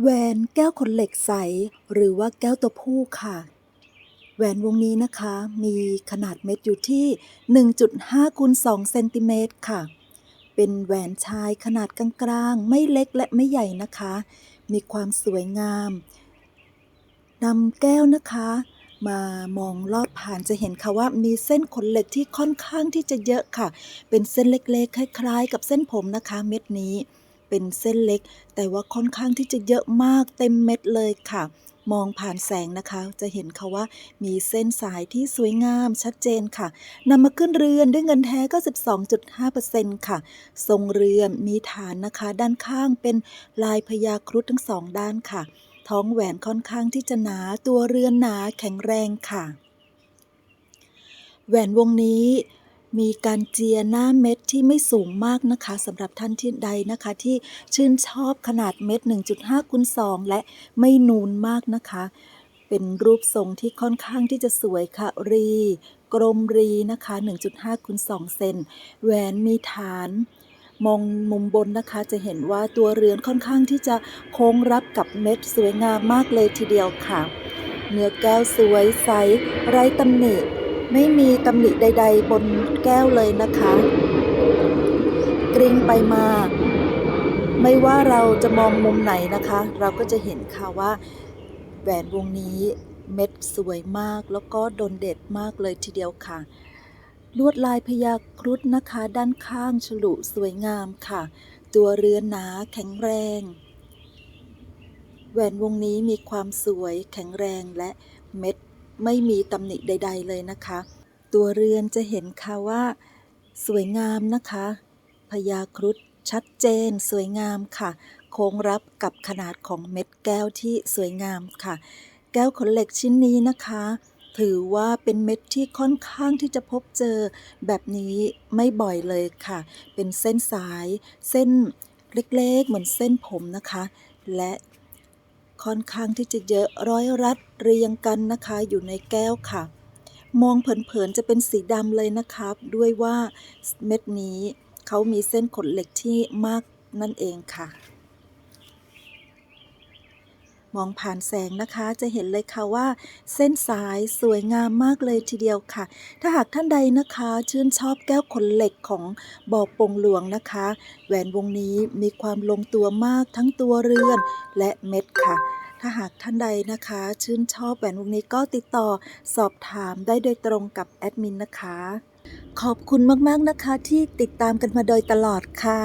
แหวนแก้วขนเหล็กใส หรือว่าแก้วตัวผู้ค่ะ แหวนวงนี้นะคะมีขนาดเม็ดอยู่ที่ 1.5คูณ2เซนติเมตรค่ะ เป็นแหวนชายขนาดกลางๆ ไม่เล็กและไม่ใหญ่นะคะ มีความสวยงามนำแก้วนะคะ มามองลอดผ่านจะเห็นค่ะว่ามีเส้นขนเหล็กที่ค่อนข้างที่จะเยอะค่ะ เป็นเส้นเล็กๆ คล้าย ๆ กับเส้นผมนะคะ เม็ดนี้ เป็นเส้นเล็ก แต่ว่าค่อนข้างที่จะเยอะมากเต็มเม็ดเลยค่ะ มองผ่านแสงนะคะ จะเห็นค่ะว่ามีเส้นสายที่สวยงามชัดเจนค่ะนำมาขึ้นเรือนด้วยเงินแท้ก็ 12.5%ค่ะ ทรงเรือนมีฐานนะคะ ด้านข้างเป็นลายพญาครุฑทั้งสองด้านค่ะ ท้องแหวนค่อนข้างที่จะหนาตัวเรือนหนาแข็งแรงค่ะ แหวนวงนี้ มีการเจียหน้าเม็ดที่ไม่สูงมากนะคะสำหรับท่านที่ใดนะคะ ที่ชื่นชอบขนาดเม็ด 1.5คูณ2และไม่นูนมากนะคะ เป็นรูปทรงที่ค่อนข้างที่จะสวยค่ะรี กลมรีนะคะ 1.5คูณ2เซนแหวนมีฐานมองมุมบนนะคะจะเห็นว่าตัวเรือนค่อนข้างที่จะโค้งรับกับเม็ดสวยงามมากเลยทีเดียวค่ะ เนื้อแก้วสวยใสไร้ตำหนิ ไม่มีตำหนิใด ๆ บนแก้วเลยนะคะ กริ้งไปมา ไม่ว่าเราจะมองมุมไหนนะคะ เราก็จะเห็นค่ะว่าแหวนวงนี้เม็ดสวยมากแล้วก็โดนเด็ดมากเลยทีเดียวค่ะ ลวดลายพญาครุฑนะคะ ด้านข้างฉลุสวยงามค่ะ ตัวเรือนหนาแข็งแรง แหวนวงนี้มีความสวยแข็งแรงและเม็ด ไม่มีตำหนิใด ๆ เลยนะคะ ตัวเรือนจะเห็นค่ะว่า สวยงามนะคะพญาครุฑชัดเจนสวยงามค่ะ โค้งรับกับขนาดของเม็ดแก้วที่สวยงามค่ะ แก้วขนเหล็กชิ้นนี้นะคะ ถือว่าเป็นเม็ดที่ค่อนข้างที่จะพบเจอแบบนี้ไม่บ่อยเลยค่ะ เป็นเส้นสาย เส้นเล็กๆ เหมือนเส้นผมนะคะ และ ค่อนข้างที่จะเยอะร้อยรัดเรียงกันนะคะอยู่ในแก้วค่ะ มองเผินๆจะเป็นสีดำเลยนะครับ ด้วยว่าเม็ดนี้เขามีเส้นขนเหล็กที่มากนั่นเองค่ะ มองผ่านแสงนะคะ จะเห็นเลยค่ะว่า เส้นสายสวยงามมากเลยทีเดียวค่ะ ถ้าหากท่านใดนะคะ ชื่นชอบแก้วขนเหล็กของบ่อปงหลวงนะคะ แหวนวงนี้มีความลงตัวมากทั้งตัวเรือนและเม็ดค่ะถ้าหากท่านใดนะคะ ชื่นชอบแหวนวงนี้ก็ติดต่อสอบถามได้โดยตรงกับแอดมินนะคะ ขอบคุณมาก ๆ นะคะที่ติดตามกันมาโดยตลอดค่ะ